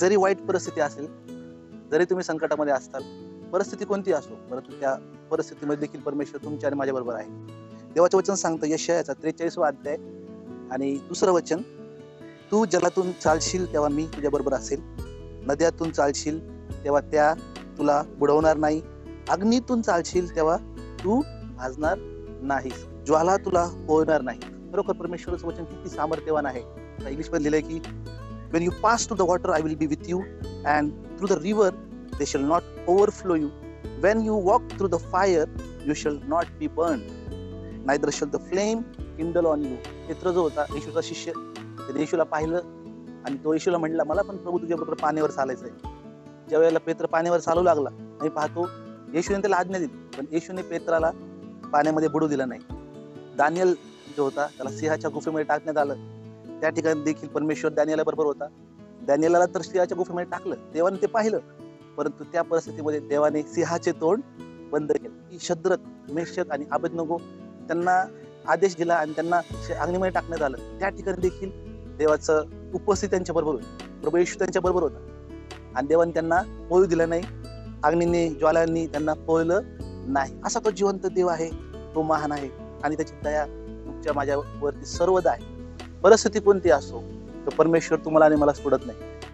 जरी वाईट परिस्थिती असेल जरी तुम्ही संकटामध्ये असताल परिस्थिती कोणती असो परंतु त्या परिस्थितीमध्ये देखील परमेश्वर तुमच्या आणि माझ्या बरोबर आहे. देवाचं वचन सांगतं यशयाचा त्रेचाळीसवा अध्याय आणि दुसरं वचन तू जलातून चालशील तेव्हा मी तुझ्या बरोबर असेल. नद्यातून चालशील तेव्हा त्या तुला बुडवणार नाही. अग्नीतून चालशील तेव्हा तू भाजणार नाहीस. ज्वाला तुला होणार नाही. खरोखर परमेश्वराचं वचन किती सामर्थ्यवान आहे. इंग्लिशमध्ये लिहिलंय की when you pass to the water I will be with you and through the river, they shall not overflow you when you walk through the fire you shall not be burn Neither shall the flame kindle on you. पेत्र जो होता येशूचा शिष्य त्याने येशूला पाहिलं आणि तो येशूला म्हणला मला पण प्रभू तुझ्या बरोबर पाण्यावर चालायचंय. ज्या वेळेला पेत्र पाण्यावर चालू लागला मी पाहतो येशूने त्याला आज्ञा दिली पण येशूने पेत्राला पाण्यामध्ये बुडू दिलं नाही. दानियल जो होता त्याला सिंहाच्या गुफेमध्ये टाकण्यात आलं. त्या ठिकाणी देखील परमेश्वर दानियाला बरोबर होता. दानियाला तर सिंहाच्या गुफेमध्ये टाकलं. देवाने ते पाहिलं. परंतु त्या परिस्थितीमध्ये देवाने सिंहाचे तोंड बंद केलं. की शद्रत मेषक आणि आबदनगो त्यांना आदेश दिला आणि त्यांना अग्निमध्ये टाकण्यात आलं. त्या ठिकाणी देखील देवाचं उपस्थित त्यांच्या बरोबर होती. प्रभू येशू त्यांच्या बरोबर होता. आणि देवाने त्यांना पोळू दिलं नाही. अग्नीने ज्वालांनी त्यांना पोळलं नाही. असा तो जिवंत देव आहे. तो महान आहे. आणि त्याची दया तुमच्या माझ्यावरती सर्वदा आहे. परिस्थिती कोणती असो तर परमेश्वर तुम्हाला आणि मला सोडत नाही.